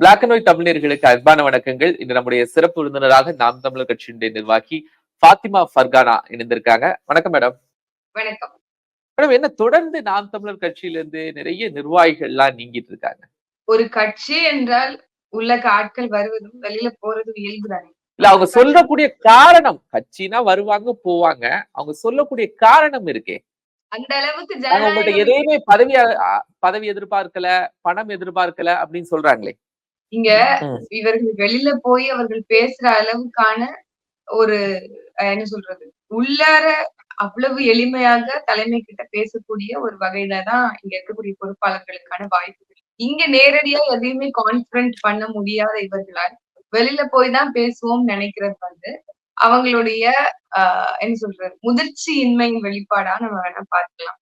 Black and white தமிழர்களுக்கு அன்பான வணக்கங்கள். இன்று நம்முடைய சிறப்பு விருந்தினராக நாம் தமிழர் கட்சியினுடைய நிர்வாகி ஃபாத்திமா ஃபர்கானா இணைந்திருக்காங்க. வணக்கம் மேடம். வணக்கம். மேடம் என்ன தொடர்ந்து நாம் தமிழர் கட்சியிலிருந்து நிறைய நிர்வாகிகள் எல்லாம் நீங்கிட்டு இருக்காங்க? ஒரு கட்சி என்றால் உள்ள ஆட்கள் வருவதும் வெளியில போறதும் இயல்புதானே? இல்ல அவங்க சொல்லக்கூடிய காரணம் கட்சினா வருவாங்க போவாங்க. அவங்க சொல்லக்கூடிய காரணம் இருக்கே. அந்த அளவுக்கு அவங்க உங்கள்ட்ட ஜனநாயகம் எதையுமே பதவி பதவி எதிர்பார்க்கல பணம் எதிர்பார்க்கல அப்படின்னு சொல்றாங்களே. இங்க. இவர்கள் வெளியில போய் அவர்கள் பேசுற அளவுக்கான ஒரு என்ன சொல்றது உள்ளார அவ்வளவு எளிமையாக தலைமை கிட்ட பேசக்கூடிய ஒரு வகையில தான் இங்க இருக்கக்கூடிய பொறுப்பாளர்களுக்கான வாய்ப்புகள் இங்க நேரடியா எதையுமே கான்பிடன்ட் பண்ண முடியாத இவர்களால் வெளியில போய் தான் பேசுவோம் நினைக்கிறது வந்து அவங்களுடைய ஆஹ் என்ன சொல்றது முதிர்ச்சியின்மையின் வெளிப்பாடா நம்ம வேணா பார்க்கலாம்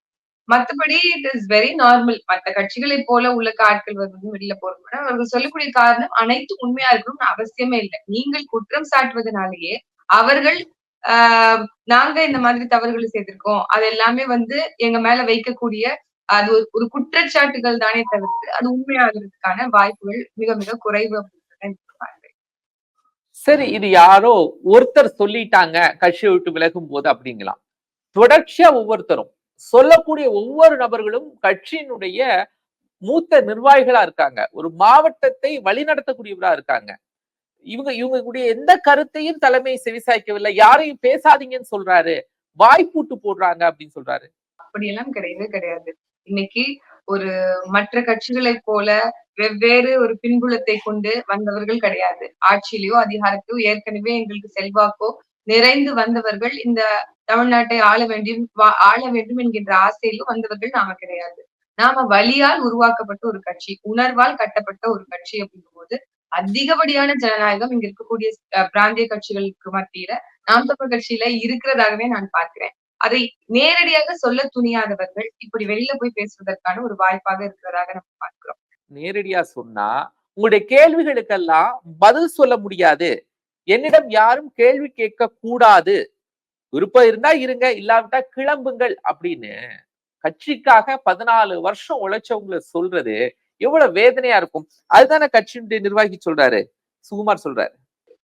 மத்தபடி இட் இஸ் வெரி நார்மல் மத்த கட்சிகளை போல உள்ள ஆட்கள் வந்து வெளியில போறதும் அவர்கள் சொல்லக்கூடிய காரணம் அனைத்து உண்மையா இருக்கணும்னு அவசியமே இல்லை. நீங்கள் குற்றம் சாட்டுவதனாலேயே அவர்கள் ஆஹ் நாங்க இந்த மாதிரி தவறுகளை செய்திருக்கோம். அது எல்லாமே வந்து எங்க மேல வைக்கக்கூடிய அது ஒரு- ஒரு குற்றச்சாட்டுகள் தானே தவிர்த்து அது உண்மையாகிறதுக்கான வாய்ப்புகள் மிக மிக குறைவு சரி இது யாரோ ஒருத்தர் சொல்லிட்டாங்க கட்சியை விட்டு விலகும் போது அப்படிங்களாம் தொடர்ச்சியா ஒவ்வொருத்தரும் சொல்லக்கூடிய ஒவ்வொரு நபர்களும் கட்சியினுடைய மூத்த நிர்வாகிகளா இருக்காங்க. ஒரு மாவட்டத்தை வழிநடத்தக்கூடியவரா இருக்காங்க. இவங்க இவங்க கூடிய எந்த கருத்தையும் தலைமை செவிசாய்க்கவில்லை. யாரையும் பேசாதீங்கன்னு சொல்றாரு. வாய்ப்பூட்டு போடுறாங்க அப்படின்னு சொல்றாரு. அப்படியெல்லாம் கிடையவே கிடையாது. இன்னைக்கு ஒரு மற்ற கட்சிகளைப் போல வெவ்வேறு ஒரு பின்புலத்தை கொண்டு வந்தவர்கள் கிடையாது. ஆட்சியிலயோ அதிகாரத்தையோ ஏற்கனவே எங்களுக்கு செல்வாக்கோ நிறைந்து வந்தவர்கள் இந்த தமிழ்நாட்டை ஆள வேண்டும் வா- ஆள வேண்டும் என்கின்ற ஆசையிலும் வந்தவர்கள் நாம கிடையாது. நாம வழியால் உருவாக்கப்பட்ட ஒரு கட்சி உணர்வால் கட்டப்பட்ட ஒரு கட்சி அப்படிங்கும்போது அதிகப்படியான ஜனநாயகம் இங்க இருக்கக்கூடிய அஹ், பிராந்திய கட்சிகளுக்கு மத்தியில நாம் தமிழ் கட்சியில இருக்கிறதாகவே நான் பார்க்கிறேன். அதை நேரடியாக சொல்ல துணியாதவர்கள் இப்படி வெளியில போய் பேசுவதற்கான ஒரு வாய்ப்பாக இருக்கிறதாக நம்ம பார்க்கிறோம். நேரடியா சொன்னா உங்களுடைய கேள்விகளுக்கெல்லாம் பதில் சொல்ல முடியாது. என்னிடம் யாரும் கேள்வி கேட்க கூடாது விருப்பம் இருந்தா இருங்க இல்லாவிட்டா கிளம்புங்கள் அப்படின்னு கட்சிக்காக பதினாலு வருஷம் உழைச்சவங்களை சொல்றது எவ்வளவு வேதனையா இருக்கும். அதுதானே கட்சியினுடைய நிர்வாகி சொல்றாரு சுகுமார் சொல்றாரு.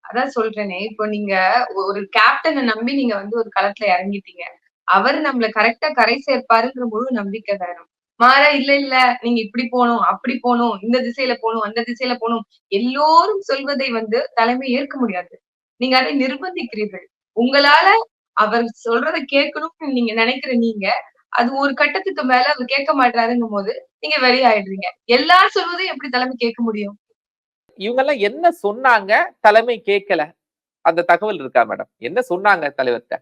அதான் சொல்றேனே இப்போ நீங்க ஒரு கேப்டனை நம்பி நீங்க வந்து ஒரு களத்துல இறங்கிட்டீங்க. அவர் நம்மள கரெக்டா கரை சேர்ப்பாருங்கிற முழு நம்பிக்கை வேணும். மாறா இல்ல இல்ல நீங்க இப்படி போகணும் அப்படி போகணும் இந்த திசையில போகணும் அந்த திசையில போகணும் எல்லோரும் சொல்வதை வந்து தலைமை ஏற்க முடியாது. நீங்க அதை நிர்பந்திக்கிறீர்கள். உங்களால அவர் சொல்றதை கேட்கணும்னு நீங்க நினைக்கிற நீங்க அது ஒரு கட்டத்துக்கு மேல அவர் கேட்க மாட்டாருங்கும் போது நீங்க வெளியாயிடுறீங்க. எல்லாரும் சொல்வதையும் எப்படி தலைமை கேட்க முடியும்? இவங்க எல்லாம் என்ன சொன்னாங்க தலைமை கேட்கல. அந்த தகவல் இருக்கா மேடம்? என்ன சொன்னாங்க தலைவர்கிட்ட?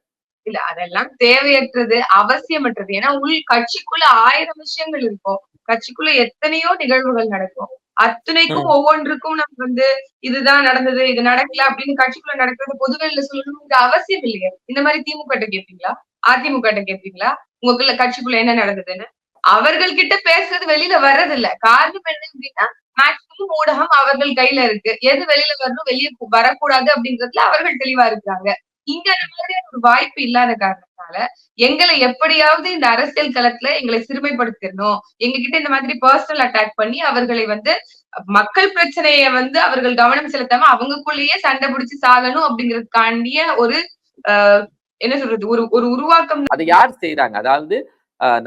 இல்ல அதெல்லாம் தேவையற்றது அவசியமற்றது. ஏன்னா உள் கட்சிக்குள்ள ஆயிரம் விஷயங்கள் இருக்கும். கட்சிக்குள்ள எத்தனையோ நிகழ்வுகள் நடக்கும். அத்தனைக்கும் ஒவ்வொன்றுக்கும் நம்ம வந்து இதுதான் நடந்தது இது நடக்கல அப்படின்னு கட்சிக்குள்ள நடக்கிறது பொதுவெளியில சொல்லணும்னு அவசியம் இல்லையே. இந்த மாதிரி திமுக கேட்பீங்களா அதிமுக கேட்பீங்களா உங்களுக்குள்ள கட்சிக்குள்ள என்ன நடந்ததுன்னு? அவர்கள் கிட்ட பேசுறது வெளியில வர்றதில்ல. காரணம் என்ன அப்படின்னா மேக்சிமம் ஊடகம் அவர்கள் கையில இருக்கு. எது வெளியில வரணும் வெளியே வரக்கூடாது அப்படின்றதுல அவர்கள் தெளிவா இருக்கிறாங்க. இங்க அந்த மாதிரியான ஒரு வாய்ப்பு இல்லாத காரணத்தால எங்களை எப்படியாவது இந்த அரசியல் களத்துல எங்களை சிறுமைப்படுத்திடணும். எங்க கிட்ட இந்த மாதிரி பர்சனல் அட்டாக் பண்ணி அவர்களை வந்து மக்கள் பிரச்சனைய வந்து அவர்கள் கவனம் செலுத்தாம அவங்களுக்குள்ளேயே சண்டை பிடிச்சு சாகணும் அப்படிங்கறதுக்காண்டிய ஒரு என்ன சொல்றது ஒரு ஒரு உருவாக்கம் அதை யார் செய்யறாங்க அதாவது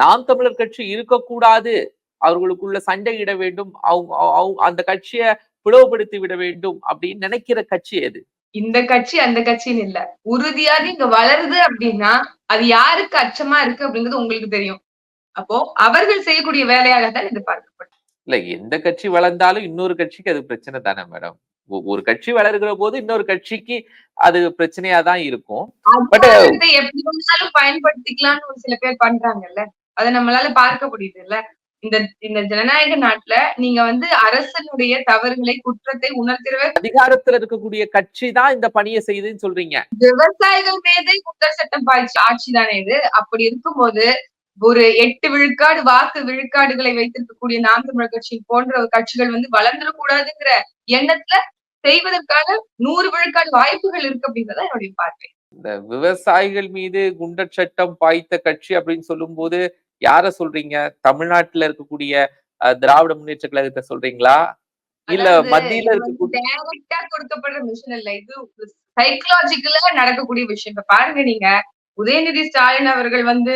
நாம் தமிழர் கட்சி இருக்கக்கூடாது. அவர்களுக்குள்ள சண்டையிட வேண்டும். அவங்க அந்த கட்சியை பிளவுபடுத்தி விட வேண்டும் அப்படின்னு நினைக்கிற கட்சி எது? இந்த கட்சி அந்த கட்சின்னு இல்ல. உறுதியாக இங்க வளருது அப்படின்னா அது யாருக்கு அச்சமா இருக்கு அப்படிங்கிறது உங்களுக்கு தெரியும். அப்போ அவர்கள் செய்யக்கூடிய வேலையாகத்தான் இது பார்க்கப்படும். இல்ல எந்த கட்சி வளர்ந்தாலும் இன்னொரு கட்சிக்கு அது பிரச்சனை தானே மேடம். ஒரு கட்சி வளர்கிற போது இன்னொரு கட்சிக்கு அது பிரச்சனையா தான் இருக்கும். பட் எப்படி வேணாலும் பயன்படுத்திக்கலாம்னு ஒரு சில பேர் பண்றாங்கல்ல. அதை நம்மளால பார்க்க முடியுது இல்ல இந்த இந்த ஜனநாயக நாட்டுல நீங்க வந்து அரசனுடைய தவறுகளை குற்றத்தை உணர்த்திடவே அதிகாரத்துல இருக்கக்கூடிய கட்சி தான் இந்த பணியை செய்யுதுன்னு சொல்றீங்க. விவசாயிகள் மீதே குற்றச் சட்டம் பாய்ச்சி ஆட்சி தானே இது? அப்படி இருக்கும்போது ஒரு எட்டு விழுக்காடு வாக்கு விழுக்காடுகளை வைத்திருக்கக்கூடிய நாம் தமிழர் கட்சி போன்ற கட்சிகள் வந்து வளர்ந்துடக்கூடாதுங்கிற எண்ணத்துல செய்வதற்கான நூறு விழுக்காடு வாய்ப்புகள் இருக்கு அப்படின்றத என்னுடைய பார்வை. இந்த விவசாயிகள் மீது குண்டர் சட்டம் பாய்த்த கட்சி அப்படின்னு சொல்லும்போது யார சொல்றீங்க? தமிழ்நாட்டுல இருக்கக்கூடிய திராவிட முன்னேற்ற கழகத்தை சொல்றீங்களா? இல்ல மத்தியில டைரக்டா கொடுக்கப்படுற விஷயம் இல்ல. இது சைக்கலாஜிக்கலா நடக்கக்கூடிய விஷயம் இப்ப பாருங்க நீங்க. உதயநிதி ஸ்டாலின் அவர்கள் வந்து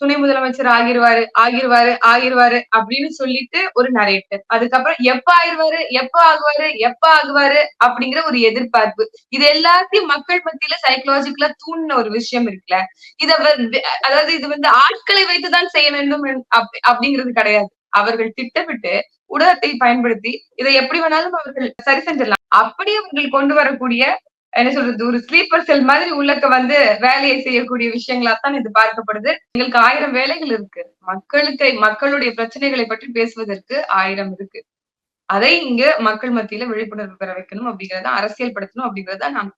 துணை முதலமைச்சர் ஆகிருவாரு ஆகிருவாரு ஆகிருவாரு அப்படின்னு சொல்லிட்டு ஒரு நரேட்டர் அதுக்கப்புறம் எப்ப ஆயிருவாரு எப்ப ஆகுவாரு எப்ப ஆகுவாரு அப்படிங்கிற ஒரு எதிர்பார்ப்பு. இது எல்லாத்தையும் மக்கள் மத்தியில சைக்கலாஜிக்கலா தூண்டின ஒரு விஷயம் இருக்குல்ல. இத வந்து அதாவது இது வந்து ஆட்களை வைத்துதான் செய்ய வேண்டும் அப்படிங்கிறது கிடையாது. அவர்கள் திட்டமிட்டு ஊடகத்தை பயன்படுத்தி இதை எப்படி வேணாலும் அவர்கள் சரி செஞ்சிடலாம். அப்படி அவர்கள் கொண்டு வரக்கூடிய என்ன சொல்றது ஒரு ஸ்லீப்பர் செல் மாதிரி உள்ளக்க வந்து வேலையை செய்யக்கூடிய விஷயங்களா தான் இது பார்க்கப்படுது. எங்களுக்கு ஆயிரம் வேலைகள் இருக்கு. மக்களுக்கு மக்களுடைய பிரச்சனைகளை பற்றி பேசுவதற்கு ஆயிரம் இருக்கு. அதை இங்க மக்கள் மத்தியில விழிப்புணர்வு பெற வைக்கணும் அப்படிங்கறத அரசியல் படுத்தணும் அப்படிங்கறத நாம்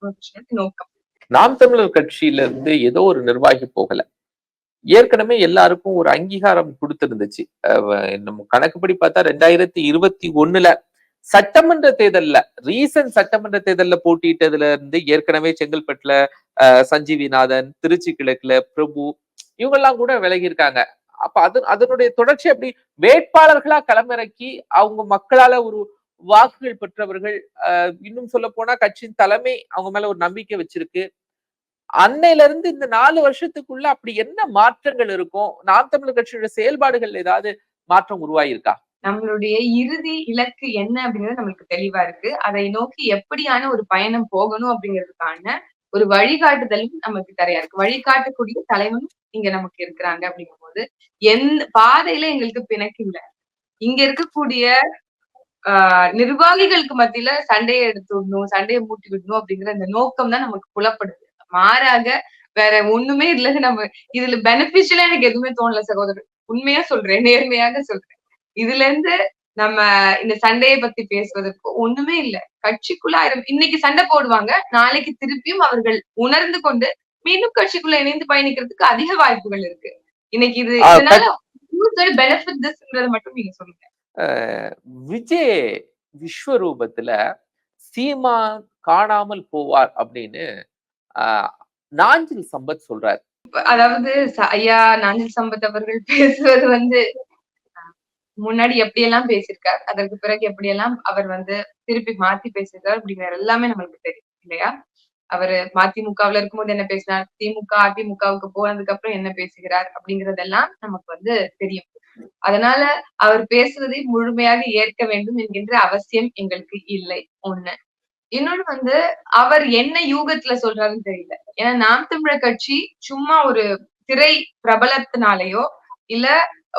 நோக்கம். நாம் தமிழர் கட்சியில இருந்து ஏதோ ஒரு நிர்வாகி போகல. ஏற்கனவே எல்லாருக்கும் ஒரு அங்கீகாரம் கொடுத்திருந்துச்சு. அஹ் நம்ம கணக்குப்படி பார்த்தா ரெண்டாயிரத்தி இருபத்தி ஒண்ணுல சட்டமன்ற தேர்தல்ல ரீசன்ட் சட்டமன்ற தேர்தல்ல போட்டியிட்டதுல இருந்து ஏற்கனவே செங்கல்பட்டுல அஹ் சஞ்சீவிநாதன் திருச்சி கிழக்குல பிரபு இவங்க எல்லாம் கூட விலகி இருக்காங்க அப்ப அது அதனுடைய தொடர்ச்சி அப்படி வேட்பாளர்களா களமிறக்கி அவங்க மக்களால ஒரு வாக்குகள் பெற்றவர்கள் அஹ் இன்னும் சொல்ல போனா கட்சியின் தலைமை அவங்க மேல ஒரு நம்பிக்கை வச்சிருக்கு. அன்னையில இருந்து இந்த நாலு வருஷத்துக்குள்ள அப்படி என்ன மாற்றங்கள் இருக்கும்? நாம் தமிழர் கட்சியோட செயல்பாடுகள் ஏதாவது மாற்றம் உருவாயிருக்கா? நம்மளுடைய இறுதி இலக்கு என்ன அப்படிங்கிறது நம்மளுக்கு தெளிவா இருக்கு. அதை நோக்கி எப்படியான ஒரு பயணம் போகணும் அப்படிங்கிறதுக்கான ஒரு வழிகாட்டுதலும் நமக்கு தரையா இருக்கு. வழிகாட்டக்கூடிய தலைவனும் இங்க நமக்கு இருக்கிறாங்க அப்படிங்கும் போது எந்த பாதையில எங்களுக்கு பிணக்கு இல்ல. இங்க இருக்கக்கூடிய ஆஹ் நிர்வாகிகளுக்கு மத்தியில சண்டையை எடுத்து விடணும் சண்டையை மூட்டி விடணும் அப்படிங்கிற அந்த நோக்கம் தான் நமக்கு புலப்படுது. மாறாக வேற ஒண்ணுமே இல்ல நம்ம இதுல பெனிஃபிஷியலா எனக்கு எதுவுமே தோணல சகோதரர். உண்மையா சொல்றேன் நேர்மையாக சொல்றேன். இதுல இருந்து நம்ம இந்த சண்டையை பத்தி பேசுவதற்கு ஒண்ணுமே இல்ல. கட்சிக்குள்ள ஆயிரம் இன்னைக்கு சண்டை போடுவாங்க நாளைக்கு திருப்பியும் அவர்கள் உணர்ந்து கொண்டு மீண்டும் கட்சிக்குள்ள இணைந்து பயணிக்கிறதுக்கு அதிக வாய்ப்புகள் இருக்கு. இன்னைக்கு இது இதனால பெனிஃபிட் திஸ்ங்கிறத மட்டும் நீங்க சொல்லுங்க. விஜய் விஸ்வரூபத்துல சீமா காணாமல் போவார் அப்படின்னு ஆஹ் நாஞ்சில் சம்பத் சொல்றாரு. அதாவது ஐயா நாஞ்சில் சம்பத் அவர்கள் பேசுவது வந்து முன்னாடி எப்படியெல்லாம் பேசியிருக்கார் அதற்கு பிறகு எப்படியெல்லாம் அவர் வந்து திருப்பி மாத்தி பேசியிருக்கார் அப்படிங்கிற எல்லாமே நம்மளுக்கு தெரியும் இல்லையா? அவரு மதிமுகவுல இருக்கும்போது என்ன பேசினார்? திமுக அதிமுகவுக்கு போனதுக்கு அப்புறம் என்ன பேசுகிறார் அப்படிங்கறதெல்லாம் நமக்கு வந்து தெரியும். அதனால அவர் பேசுவதை முழுமையாக ஏற்க வேண்டும் என்கின்ற அவசியம் எங்களுக்கு இல்லை ஒண்ணு. இன்னொன்னு வந்து அவர் என்ன யூகத்துல சொல்றாருன்னு தெரியல. ஏன்னா நாம் தமிழர் கட்சி சும்மா ஒரு திரை பிரபலத்தினாலேயோ இல்ல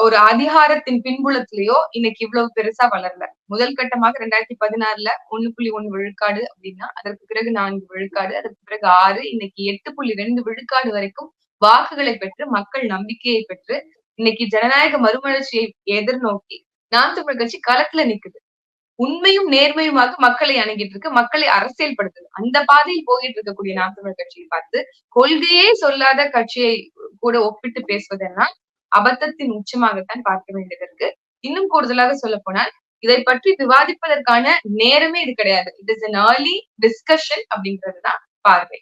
ஒரு அதிகாரத்தின் பின்புலத்திலேயோ இன்னைக்கு இவ்வளவு பெருசா வளரல. முதல் கட்டமாக ரெண்டாயிரத்தி பதினாறுல ஒண்ணு புள்ளி ஒண்ணு விழுக்காடு அப்படின்னா அதற்கு பிறகு நான்கு விழுக்காடு அதற்கு பிறகு ஆறு இன்னைக்கு எட்டு புள்ளி ரெண்டு விழுக்காடு வரைக்கும் வாக்குகளை பெற்று மக்கள் நம்பிக்கையை பெற்று இன்னைக்கு ஜனநாயக மறுமலர்ச்சியை எதிர்நோக்கி நாம் தமிழ் கட்சி களத்துல நிக்குது. உண்மையும் நேர்மையுமாக மக்களை அணுகிட்டு இருக்கு மக்களை அரசியல்படுத்துது. அந்த பாதையில் போயிட்டு இருக்கக்கூடிய நாம் தமிழ் கட்சியை பார்த்து கொள்கையே சொல்லாத கட்சியை கூட ஒப்பிட்டு பேசுவதெல்லாம் அபத்தத்தின் உச்சமாகத்தான் பார்க்க வேண்டியது இருக்கு. இன்னும் கூடுதலாக சொல்ல போனால் இதை பற்றி விவாதிப்பதற்கான நேரமே இது கிடையாது. It is an early discussion அப்படின்றதுதான் பார்வை.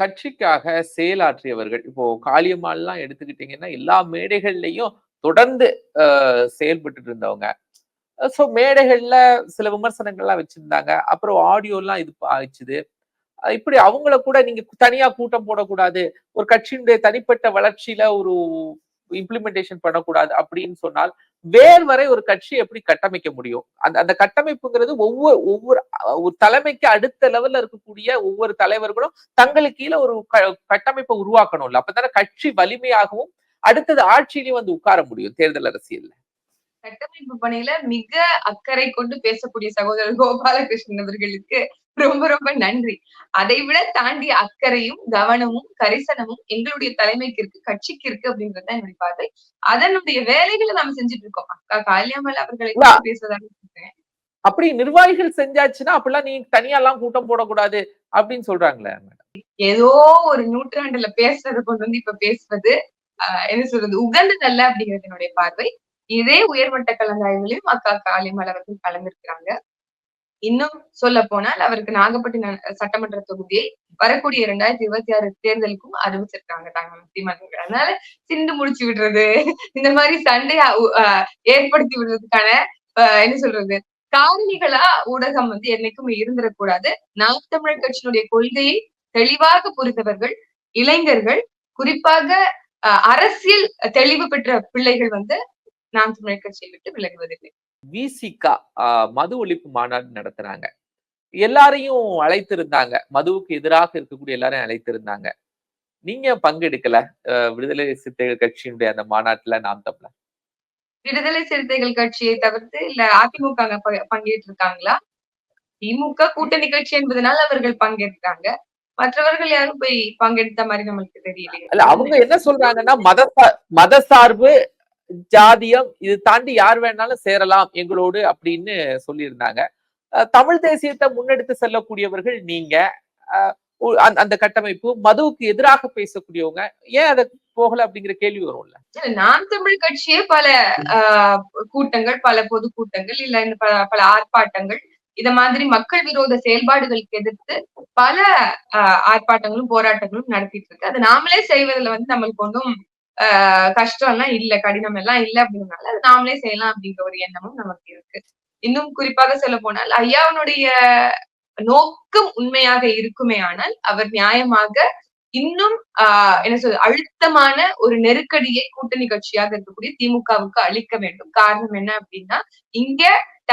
கட்சிக்காக செயலாற்றியவர்கள் இப்போ காளியம்மாள்லாம் எடுத்துக்கிட்டீங்கன்னா எல்லா மேடைகள்லயும் தொடர்ந்து செயல்பட்டு செயல்பட்டுட்டு இருந்தவங்க. ஸோ மேடைகள்ல சில விமர்சனங்கள்லாம் வச்சிருந்தாங்க. அப்புறம் ஆடியோ எல்லாம் இது ஆயிடுச்சுது. இப்படி அவங்கள கூட நீங்க தனியா கூட்டம் போடக்கூடாது. ஒரு கட்சியினுடைய தனிப்பட்ட வளர்ச்சியில ஒரு இம்ப்ளிமெண்டேஷன் பண்ணக்கூடாது அப்படின்னு சொன்னால் வேர் வரை ஒரு கட்சி எப்படி கட்டமைக்க முடியும்? அந்த அந்த கட்டமைப்புங்கிறது ஒவ்வொரு ஒவ்வொரு ஒரு தலைமைக்கு அடுத்த லெவல்ல இருக்கக்கூடிய ஒவ்வொரு தலைவர்களும் தங்களுக்கு கீழே ஒரு க- கட்டமைப்பை உருவாக்கணும்ல. அப்பதானே கட்சி வலிமையாகவும் அடுத்தது ஆட்சியிலையும் வந்து உட்கார முடியும் தேர்தல் அரசியல்ல. கட்டமைப்பு பணியில மிக அக்கறை கொண்டு பேசக்கூடிய சகோதரர் கோபாலகிருஷ்ணன் அவர்களுக்கு ரொம்ப ரொம்ப நன்றி. அதை விட தாண்டி அக்கறையும் கவனமும் கரிசனமும் எங்களுடைய தலைமைக்கு இருக்கு கட்சிக்கு இருக்கு அப்படின்றது தான் என்னுடைய பார்வை. அதனுடைய வேலைகளை நாம செஞ்சுட்டு இருக்கோம். அக்கா காளியாமல் அவர்களை பேசுவதாக. அப்படி நிர்வாகிகள் செஞ்சாச்சுன்னா அப்படிலாம் நீ தனியா எல்லாம் கூட்டம் போடக்கூடாது அப்படின்னு சொல்றாங்களே ஏதோ ஒரு நூற்றாண்டுல பேசுறத கொண்டு வந்து இப்ப பேசுவது என்ன சொல்றது உகந்ததல்ல அப்படிங்கிறது என்னுடைய பார்வை. இதே உயர்மட்ட கலந்தாய்வுலையும் அக்கா காளிமல் அவர்கள் கலந்திருக்கிறாங்க. இன்னும் சொல்ல போனால் அவருக்கு நாகப்பட்டினம் சட்டமன்ற தொகுதியை வரக்கூடிய இரண்டாயிரத்தி இருபத்தி ஆறு தேர்தலுக்கும் அறிவிச்சிருக்காங்க தாங்க சீமான் அதனால சிண்டு முடிச்சு விடுறது இந்த மாதிரி சண்டை ஏற்படுத்தி விடுறதுக்கான என்ன சொல்றது காரணிகளா ஊடகம் வந்து என்னைக்கும் இருந்துடக்கூடாது. நாம் தமிழர் கட்சியினுடைய கொள்கையை தெளிவாக புரிந்தவர்கள் இளைஞர்கள் குறிப்பாக அஹ், அரசியல் தெளிவு பெற்ற பிள்ளைகள் வந்து நாம் தமிழர் கட்சியை விட்டு விலகுவதில்லை. விசிகா மது ஒழிப்பு மாநாடு நடத்துறாங்க. எல்லாரையும் அழைத்திருந்தாங்க. மதுவுக்கு எதிராக இருக்கக்கூடிய எல்லாரையும் அழைத்திருந்தாங்க. நீங்க பங்கெடுக்கல? விடுதலை சிறுத்தைகள் கட்சியினுடைய அந்த மாநாட்டுல நாம் தமிழர். விடுதலை சிறுத்தைகள் கட்சியை தவிர்த்து இல்ல அதிமுக அங்க ப- பங்கேற்றிருக்காங்களா? திமுக கூட்டணி கட்சி என்பதனால் அவர்கள் பங்கேற்றாங்க. மற்றவர்கள் யாரும் போய் பங்கெடுத்த மாதிரி நம்மளுக்கு தெரியலையே. இல்ல அவங்க என்ன சொல்றாங்கன்னா மத மத சார்பு ஜாதியம் இது தாண்டி யார் வேணாலும் சேரலாம் எங்களோடு அப்படின்னு சொல்லியிருந்தாங்க. அஹ் தமிழ் தேசியத்தை முன்னெடுத்து செல்லக்கூடியவர்கள் நீங்க. அந்த- கட்டமைப்பு. மதுவுக்கு எதிராக பேசக்கூடியவங்க. ஏன் அதை போகல அப்படிங்கிற கேள்வி வரும்ல? இல்ல, நாம் தமிழ் கட்சியே பல ஆஹ் கூட்டங்கள் பல பொதுக்கூட்டங்கள் இல்ல இந்த பல பல ஆர்ப்பாட்டங்கள் இத மாதிரி மக்கள் விரோத செயல்பாடுகளுக்கு எதிர்த்து பல ஆர்ப்பாட்டங்களும் போராட்டங்களும் நடத்திட்டு இருக்கு. அதை நாமளே செய்வதில் வந்து நம்மளுக்கு ஒன்றும் கஷ்டம் எல்லாம் இல்ல கடினம் எல்லாம் இல்ல அப்படிங்கறதுனால அது நாமளே செய்யலாம் அப்படிங்கிற ஒரு எண்ணமும் நமக்கு இருக்கு. இன்னும் குறிப்பாக சொல்ல போனால் ஐயாவுடைய நோக்கம் உண்மையாக இருக்குமே ஆனால் அவர் நியாயமாக இன்னும் ஆஹ் என்ன சொல்றது அழுத்தமான ஒரு நெருக்கடியை கூட்டணி கட்சியாக இருக்கக்கூடிய திமுகவுக்கு அளிக்க வேண்டும். காரணம் என்ன அப்படின்னா இங்க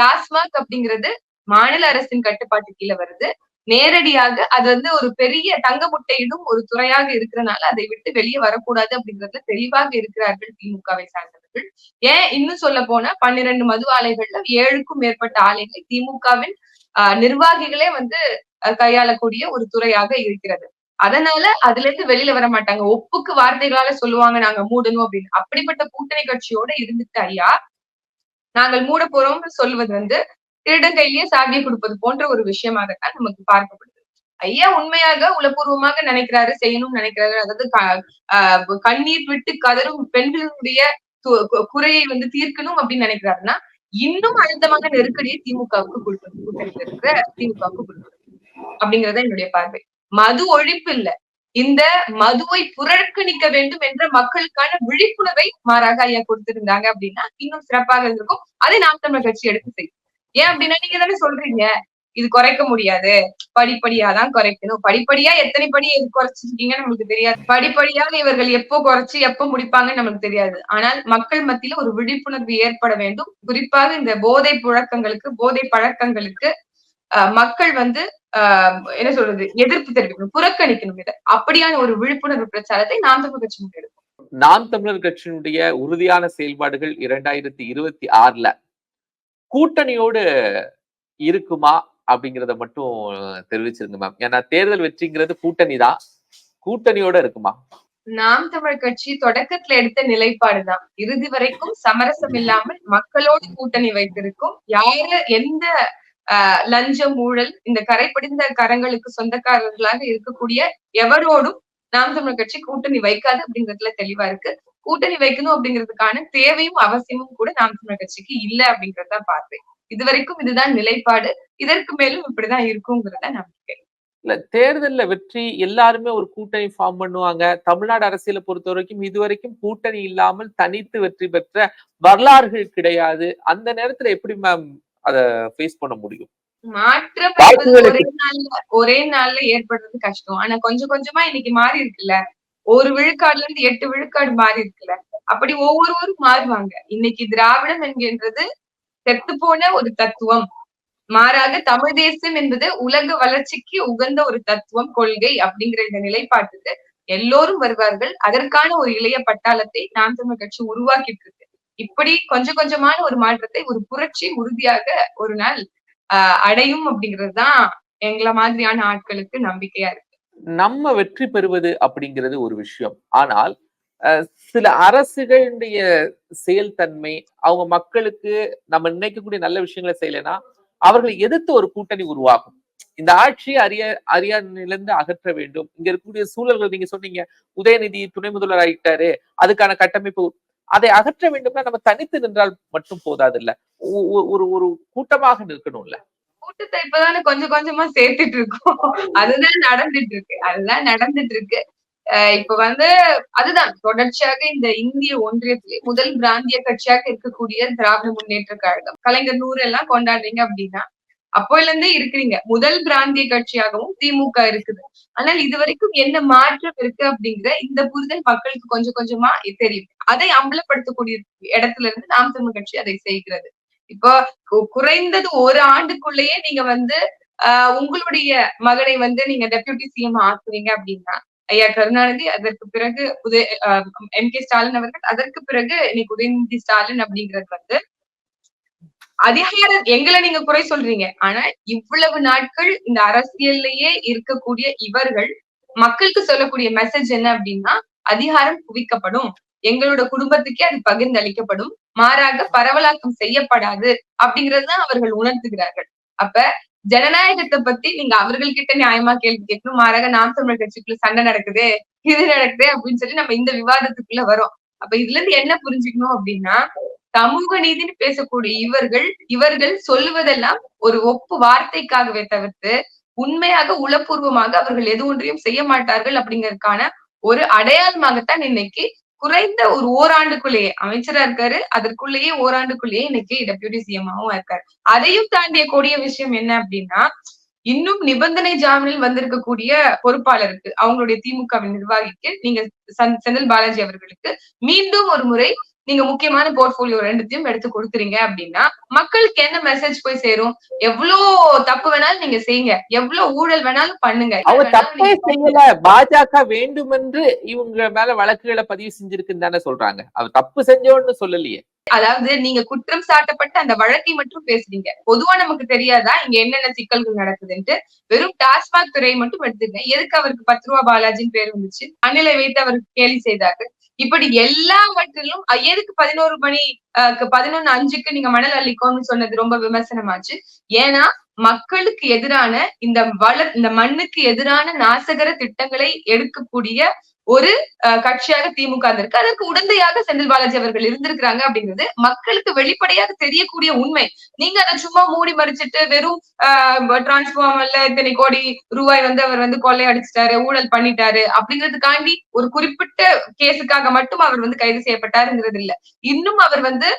டாஸ்மாக் அப்படிங்கிறது மாநில அரசின் கட்டுப்பாட்டு கீழே வருது. நேரடியாக அது வந்து ஒரு பெரிய தங்க முட்டையிடும் ஒரு துறையாக இருக்கிறனால அதை விட்டு வெளியே வரக்கூடாது அப்படிங்கறதுல தெளிவாக இருக்கிறார்கள் திமுகவை சார்ந்தவர்கள். ஏன் இன்னும் சொல்ல போனா பன்னிரண்டு மது ஆலைகள்ல ஏழுக்கும் மேற்பட்ட ஆலைகளை திமுகவின் ஆஹ் நிர்வாகிகளே வந்து கையாளக்கூடிய ஒரு துறையாக இருக்கிறது. அதனால அதுல இருந்து வெளியில வர மாட்டாங்க. ஒப்புக்கு வார்த்தைகளால சொல்லுவாங்க நாங்க மூடணும் அப்படின்னு. அப்படிப்பட்ட கூட்டணி கட்சியோட இருந்துட்டு ஐயா நாங்கள் மூட போறோம்னு சொல்வது வந்து திருடன் கையிலேயே சாவியை கொடுப்பது போன்ற ஒரு விஷயமாகத்தான் நமக்கு பார்க்கப்படுது. ஐயா உண்மையாக உளப்பூர்வமாக நினைக்கிறாரு செய்யணும்னு நினைக்கிறாரு. அதாவது க- ஆஹ் கண்ணீர் விட்டு கதரும் பெண்களுடைய குறையை வந்து தீர்க்கணும் அப்படின்னு நினைக்கிறாருன்னா இன்னும் அழுத்தமான நெருக்கடியை திமுகவுக்கு கொடுக்கணும் கூட்டணியில் இருக்கிற திமுகவுக்கு கொடுக்கணும் அப்படிங்கறத என்னுடைய பார்வை. மது ஒழிப்பு இல்ல. இந்த மதுவை புறக்கணிக்க வேண்டும் என்ற மக்களுக்கான விழிப்புணர்வை மாறாக ஐயா கொடுத்திருந்தாங்க அப்படின்னா இன்னும் சிறப்பாக இருந்திருக்கும். அதை நாம் தமிழர் கட்சி எடுத்து செய்யும். ஏன் அப்படின்னா நீங்க தானே சொல்றீங்க. இது குறைக்க முடியாது. படிப்படியா தான் குறைக்கணும். படிப்படியா எத்தனை படி குறைச்சிருக்கீங்கன்னு நமக்கு தெரியாது. படிப்படியாக இவர்கள் எப்போ குறைச்சு எப்போ முடிப்பாங்கன்னு நமக்கு தெரியாது. ஆனால் மக்கள் மத்தியில ஒரு விழிப்புணர்வு ஏற்பட வேண்டும். குறிப்பாக இந்த போதை புழக்கங்களுக்கு போதை பழக்கங்களுக்கு மக்கள் வந்து ஆஹ் என்ன சொல்றது எதிர்ப்பு தெரிவிக்கணும் புறக்கணிக்கணும் இதை. அப்படியான ஒரு விழிப்புணர்வு பிரச்சாரத்தை நாம் தமிழ் கட்சி முன்னெடுக்கும் நாம் தமிழர் கட்சியினுடைய உறுதியான செயல்பாடுகள் இரண்டாயிரத்தி இருபத்தி ஆறுல கூட்டணியோடு இருக்குமா அப்படிங்கிறத மட்டும் தெரிவிச்சிருங்க மேம் ஏன்னா தேர்தல் வெற்றிங்கிறது கூட்டணி தான். கூட்டணியோட இருக்குமா? நாம் தமிழ் கட்சி தொடக்கத்துல எடுத்த நிலைப்பாடுதான் இறுதி வரைக்கும் சமரசம் இல்லாமல் மக்களோடு கூட்டணி வைத்திருக்கும். யாரு எந்த ஆஹ் லஞ்சம் ஊழல் இந்த கரைப்படிந்த கரங்களுக்கு சொந்தக்காரர்களாக இருக்கக்கூடிய எவரோடும் நாம் தமிழ் கட்சி கூட்டணி வைக்காது அப்படிங்கிறதுல தெளிவா இருக்கு. கூட்டணி வைக்கணும் அப்படிங்கிறதுக்கான தேவையும் அவசியமும் கூட நாம் தமிழ் கட்சிக்கு இல்ல அப்படிங்கறத பார்ப்பேன். இதுவரைக்கும் இதுதான் நிலைப்பாடு. இதற்கு மேலும் இப்படிதான் இருக்குங்கிறத நம்பிக்கை இல்ல தேர்தல்ல வெற்றி எல்லாருமே ஒரு கூட்டணி ஃபார்ம் பண்ணுவாங்க. தமிழ்நாடு அரசியலை பொறுத்த வரைக்கும் இதுவரைக்கும் கூட்டணி இல்லாமல் தனித்து வெற்றி பெற்ற வரலாறுகள் கிடையாது. அந்த நேரத்துல எப்படி மேம் அத ஃபேஸ் பண்ண முடியும்? மாற்றம். ஒரே நாள்ல ஒரே நாள்ல ஏற்படுறது கஷ்டம். ஆனா கொஞ்சம் கொஞ்சமா இன்னைக்கு மாறி இருக்குல்ல? ஒரு விழுக்காடுல இருந்து எட்டு விழுக்காடு மாறி இருக்குல்ல. அப்படி ஒவ்வொருவரும் மாறுவாங்க. இன்னைக்கு திராவிடம் என்கின்றது செத்து போன ஒரு தத்துவம். மாறாக தமிழ் தேசம் என்பது உலக வளர்ச்சிக்கு உகந்த ஒரு தத்துவம் கொள்கை அப்படிங்கிற இந்த நிலைப்பாட்டுக்கு எல்லோரும் வருவார்கள். அதற்கான ஒரு இளைய பட்டாளத்தை நாம் தமிழ் கட்சி உருவாக்கிட்டு இருக்கு இப்படி கொஞ்சம் கொஞ்சமான ஒரு மாற்றத்தை ஒரு புரட்சி உறுதியாக ஒரு நாள் அஹ் அடையும் அப்படிங்கிறது தான் எங்களை மாதிரியான ஆட்களுக்கு நம்பிக்கையா இருக்கு. நம்ம வெற்றி பெறுவது அப்படிங்கிறது ஒரு விஷயம். ஆனால் அஹ், சில அரசுகளுடைய செயல்தன்மை அவங்க மக்களுக்கு நம்ம நினைக்கக்கூடிய நல்ல விஷயங்களை செய்யலைன்னா அவர்களை எதிர்த்து ஒரு கூட்டணி உருவாகும். இந்த ஆட்சியை அறிய அரியானிலிருந்து அகற்ற வேண்டும். இங்க இருக்கக்கூடிய சூழல்கள் நீங்க சொன்னீங்க உதயநிதி துணை முதல்வர் ஆகிட்டாரு அதுக்கான கட்டமைப்பு அதை அகற்ற வேண்டும்னா நம்ம தனித்து நின்றால் மட்டும் போதாது இல்ல ஒரு ஒரு கூட்டமாக நிற்கணும்ல. கூட்டத்தை இப்பதானே கொஞ்சம் கொஞ்சமா சேர்த்துட்டு இருக்கோம் அதுதான் நடந்துட்டு இருக்கு அதுதான் நடந்துட்டு இருக்கு அஹ் இப்ப வந்து அதுதான் தொடர்ச்சியாக இந்த இந்திய ஒன்றியத்திலே முதல் பிராந்திய கட்சியாக இருக்கக்கூடிய திராவிட முன்னேற்ற கழகம். கலைஞர் நூறு எல்லாம் கொண்டாடுறீங்க அப்படின்னா அப்போல இருந்தே இருக்கிறீங்க. முதல் பிராந்திய கட்சியாகவும் திமுக இருக்குது. ஆனால் இதுவரைக்கும் என்ன மாற்றம் இருக்கு அப்படிங்கிற இந்த புரிதல் மக்களுக்கு கொஞ்சம் கொஞ்சமா தெரியும். அதை அம்பலப்படுத்தக்கூடிய இடத்துல இருந்து நாம் தமிழ் கட்சி அதை செய்கிறது. இப்போ குறைந்தது ஒரு ஆண்டுக்குள்ளேயே நீங்க வந்து ஆஹ் உங்களுடைய மகனை வந்து நீங்க டெபியூட்டி சிஎம் ஆக்குறீங்க அப்படின்னா ஐயா கருணாநிதி அதற்கு பிறகு உதய எம் கே ஸ்டாலின் அவர்கள் அதற்கு பிறகு இன்னைக்கு உதயநிதி ஸ்டாலின் அப்படிங்கிறது வந்து அதிகார எங்களை நீங்க குறை சொல்றீங்க. ஆனா இவ்வளவு நாட்கள் இந்த அரசியல்லையே இருக்கக்கூடிய இவர்கள் மக்களுக்கு சொல்லக்கூடிய மெசேஜ் என்ன அப்படின்னா அதிகாரம் குவிக்கப்படும். எங்களோட குடும்பத்துக்கே அது பகிர்ந்து அளிக்கப்படும் மாறாக பரவலாக்கம் செய்யப்படாது அப்படிங்கறதுதான் அவர்கள் உணர்த்துகிறார்கள். அப்ப ஜனநாயகத்தை பத்தி நீங்க அவர்கள் கிட்ட நியாயமா கேள்வி கேட்கணும். மாறாக நாம் தமிழர் கட்சிக்குள்ள சண்டை நடக்குது இது நடக்குது அப்படின்னு சொல்லி நம்ம இந்த விவாதத்துக்குள்ள வரோம். அப்ப இதுல இருந்து என்ன புரிஞ்சுக்கணும் அப்படின்னா சமூக நீதினு பேசக்கூடிய இவர்கள் இவர்கள் சொல்லுவதெல்லாம் ஒரு ஒப்பு வார்த்தைக்காகவே தவிர்த்து உண்மையாக உளப்பூர்வமாக அவர்கள் எது ஒன்றையும் செய்ய மாட்டார்கள் அப்படிங்கறதுக்கான ஒரு அடையாளமாகத்தான் இன்னைக்கு குறைந்த ஒரு ஓராண்டுக்குள்ளேயே அமைச்சரா இருக்காரு. அதற்குள்ளேயே ஓராண்டுக்குள்ளேயே இன்னைக்கு டெபியூட்டி சிஎம்மாவும் இருக்காரு. அதையும் தாண்டிய கூடிய விஷயம் என்ன அப்படின்னா இன்னும் நிபந்தனை ஜாமீனில் வந்திருக்கக்கூடிய பொறுப்பாளருக்கு அவங்களுடைய திமுகவின் நிர்வாகிக்கு நீங்க செந்தில் பாலாஜி அவர்களுக்கு மீண்டும் ஒரு முறை நீங்க முக்கியமான போர்ட்போலியோ ரெண்டுத்தையும் எடுத்து கொடுக்குறீங்க அப்படின்னா மக்களுக்கு என்ன மெசேஜ் போய் சேரும்? எவ்வளவு தப்பு வேணாலும் நீங்க செய்யுங்க. எவ்வளவு ஊழல் வேணாலும் பண்ணுங்க. அவங்க தப்பே செய்யல. பாஜக வேண்டுமென்று இவங்க மேல வழக்குகளை பதிவு செஞ்சிருக்குன்னு தானே சொல்றாங்க. அவர் தப்பு செஞ்சோன்னு சொல்லலையே. அதாவது நீங்க குற்றம் சாட்டப்பட்ட அந்த வழக்கை மட்டும் பேசுறீங்க. பொதுவா நமக்கு தெரியாதா? இங்க என்னென்ன சிக்கல்கள் நடக்குதுன்ட்டு? வெறும் டாஸ்மாக் துறையை மட்டும் எடுத்துங்க எதுக்கு அவருக்கு பத்து ரூபா பாலாஜின்னு பேர் வந்துச்சு? அண்ணிலை வைத்து அவருக்கு கேலி செய்தார்கள். இப்படி எல்லாவற்றிலும் எதுக்கு பதினோரு மணி பதினொன்னு அஞ்சுக்கு நீங்க மணல் அள்ளிக்கோன்னு சொன்னது ரொம்ப விமர்சனமாச்சு? ஏன்னா மக்களுக்கு எதிரான இந்த வள இந்த மண்ணுக்கு எதிரான நாசகர திட்டங்களை எடுக்கக்கூடிய ஒரு அஹ், கட்சியாக திமுக இருக்கு அதற்கு உடந்தையாக செந்தில் பாலாஜி அவர்கள் இருந்திருக்கிறாங்க அப்படிங்கிறது மக்களுக்கு வெளிப்படையாக தெரியக்கூடிய உண்மை. நீங்க அதை சும்மா மூடி மறிச்சிட்டு வெறும் டிரான்ஸ்பார்மர்ல இத்தனை கோடி ரூபாய் வந்து அவர் வந்து கொள்ளை அடிச்சிட்டாரு ஊழல் பண்ணிட்டாரு அப்படிங்கிறதுக்காண்டி ஒரு குறிப்பிட்ட கேஸுக்காக மட்டும் அவர் வந்து கைது செய்யப்பட்டாருங்கிறது இல்ல. இன்னும் அவர் வந்து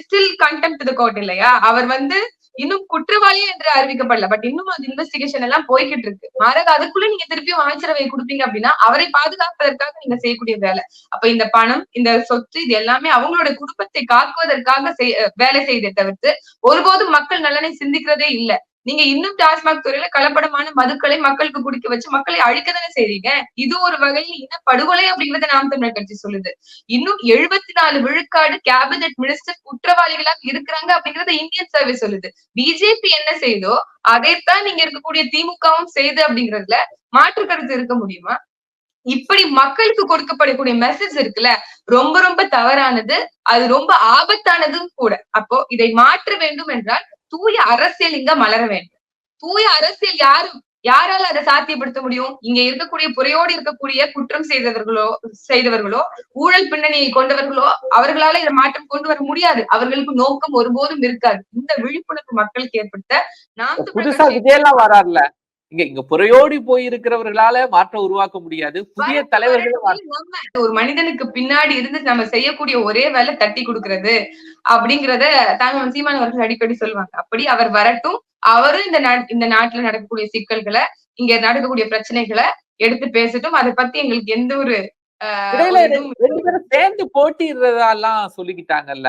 ஸ்டில் கண்டெம்ட் த கோர்ட் இல்லையா? அவர் வந்து இன்னும் குற்றவாளி என்று அறிவிக்கப்படல. பட் இன்னும் அது இன்வெஸ்டிகேஷன் எல்லாம் போய்கிட்டு இருக்கு மாறாக அதுக்குள்ள நீங்க திருப்பியும் அமைச்சரவை கொடுப்பீங்க அப்படின்னா அவரை பாதுகாப்பதற்காக நீங்க செய்யக்கூடிய வேலை. அப்ப இந்த பணம் இந்த சொத்து இது எல்லாமே அவங்களோட குடும்பத்தை காக்குவதற்காக செய்- வேலை செய்ததை தவிர்த்து ஒருபோதும் மக்கள் நலனை சிந்திக்கிறதே இல்ல. நீங்க இன்னும் டாஸ்மாக் துறையில கலப்படமான மதுக்களை மக்களுக்கு குடிக்க வச்சு மக்களை அழிக்க தானே செய்றீங்க? இது ஒரு வகையில் இன்னும் படுகொலை அப்படிங்கறத நாம் தமிழர் கட்சி சொல்லுது. இன்னும் எழுபத்தி நாலு விழுக்காடு கேபினெட் மினிஸ்டர் குற்றவாளிகளாக இருக்கிறாங்க அப்படிங்கறத இந்தியன் சர்வே சொல்லுது. பிஜேபி என்ன செய்தோ அதைத்தான் நீங்க இருக்கக்கூடிய திமுகவும் செய்து அப்படிங்கறதுல மாற்று கருத்து இருக்க முடியுமா? இப்படி மக்களுக்கு கொடுக்கப்படக்கூடிய மெசேஜ் இருக்குல்ல ரொம்ப ரொம்ப தவறானது அது ரொம்ப ஆபத்தானதும் கூட. அப்போ இதை மாற்ற வேண்டும் என்றால் தூய அரசியல் இங்க மலர வேண்டும். தூய அரசியல் யாரும் யாரால அதை சாத்தியப்படுத்த முடியும்? இங்க இருக்கக்கூடிய புறையோடு இருக்கக்கூடிய குற்றம் செய்தவர்களோ செய்தவர்களோ ஊழல் பின்னணியை கொண்டவர்களோ அவர்களால இதை மாற்றம் கொண்டு வர முடியாது. அவர்களுக்கு நோக்கம் ஒருபோதும் இருக்காது. இந்த விழிப்புணர்வு மக்களுக்கு ஏற்படுத்த தமிழர் புதுசா விஜயெல்லாம் வராருல இங்க இங்க புறையோடி போய் இருக்கிறவர்களால மாற்றம் உருவாக்க முடியாது. புதிய நம்ம ஒரு மனிதனுக்கு பின்னாடி இருந்து நம்ம செய்யக்கூடிய ஒரே வேலை தட்டி கொடுக்கிறது அப்படிங்கறத தாங்க சீமான் அவர்கள் அடிக்கடி சொல்லுவாங்க. அப்படி அவர் வரட்டும் அவரும் இந்த இந்த நாட்டுல நடக்கக்கூடிய சிக்கல்களை இங்க நடக்கக்கூடிய பிரச்சனைகளை எடுத்து பேசட்டும். அதை பத்தி எங்களுக்கு எந்த ஒரு சேர்ந்து போட்டிடுறதெல்லாம் சொல்லிக்கிட்டாங்கல்ல.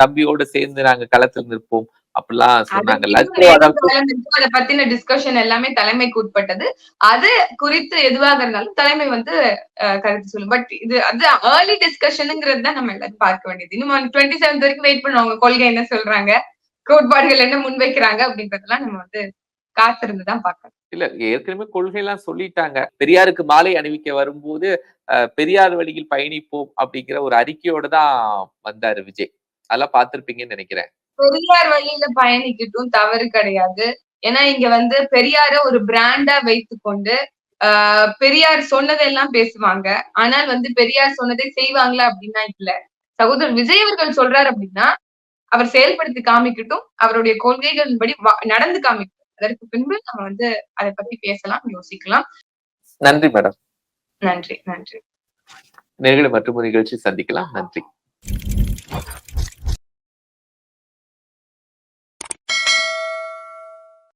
தம்பியோட சேர்ந்து நாங்க களத்துல நிற்போம். அப்படிலாம் சொன்னாங்கல்ல பத்தின டிஸ்கஷன் எல்லாமே தலைமைக்கு உட்பட்டது. அது குறித்து எதுவாக இருந்தாலும் தலைமை வந்து கருத்து சொல்லும் பட் இது அது ஏர்லி டிஸ்கஷனுங்கிறது தான் நம்ம எல்லாரும் பார்க்க வேண்டியது. இன்னும் டுவெண்ட்டி செவன்த் வரைக்கும் வெயிட் பண்ணுவாங்க. கொள்கை என்ன சொல்றாங்க? கோட்பாடுகள் என்ன முன்வைக்கிறாங்க? அப்படின்றதெல்லாம் நம்ம வந்து காத்திருந்து தான் பார்க்கணும். இல்ல ஏற்கனவே கொள்கை எல்லாம் சொல்லிட்டாங்க. பெரியாருக்கு மாலை அணிவிக்க வரும்போது பெரியார் வழியில் பயணிப்போம் அப்படிங்கிற ஒரு அறிக்கையோட தான் வந்தாரு விஜய். அதெல்லாம் பார்த்திருப்பீங்கன்னு நினைக்கிறேன். பெரியார் வழியில பயணிக்கட்டும் தவறு கிடையாது. ஏன்னா இங்க வந்து பெரியார ஒரு பிராண்டா வைத்துக்கொண்டு ஆஹ் பெரியார் சொன்னதெல்லாம் பேசுவாங்க. ஆனால் வந்து பெரியார் சொன்னதை செய்வாங்களா அப்படின்னா இல்ல. சகோதரர் விஜய் அவர்கள் சொல்றாரு அப்படின்னா அவர் செயல்படுத்தி காமிக்கட்டும் அவருடைய கொள்கைகளின்படி நடந்து காமிக்கட்டும். அதற்கு பின்பு நம்ம வந்து அதை பத்தி பேசலாம் யோசிக்கலாம். நன்றி மேடம். நன்றி நன்றி. நேர்களை மற்றும் நிகழ்ச்சி சந்திக்கலாம். நன்றி.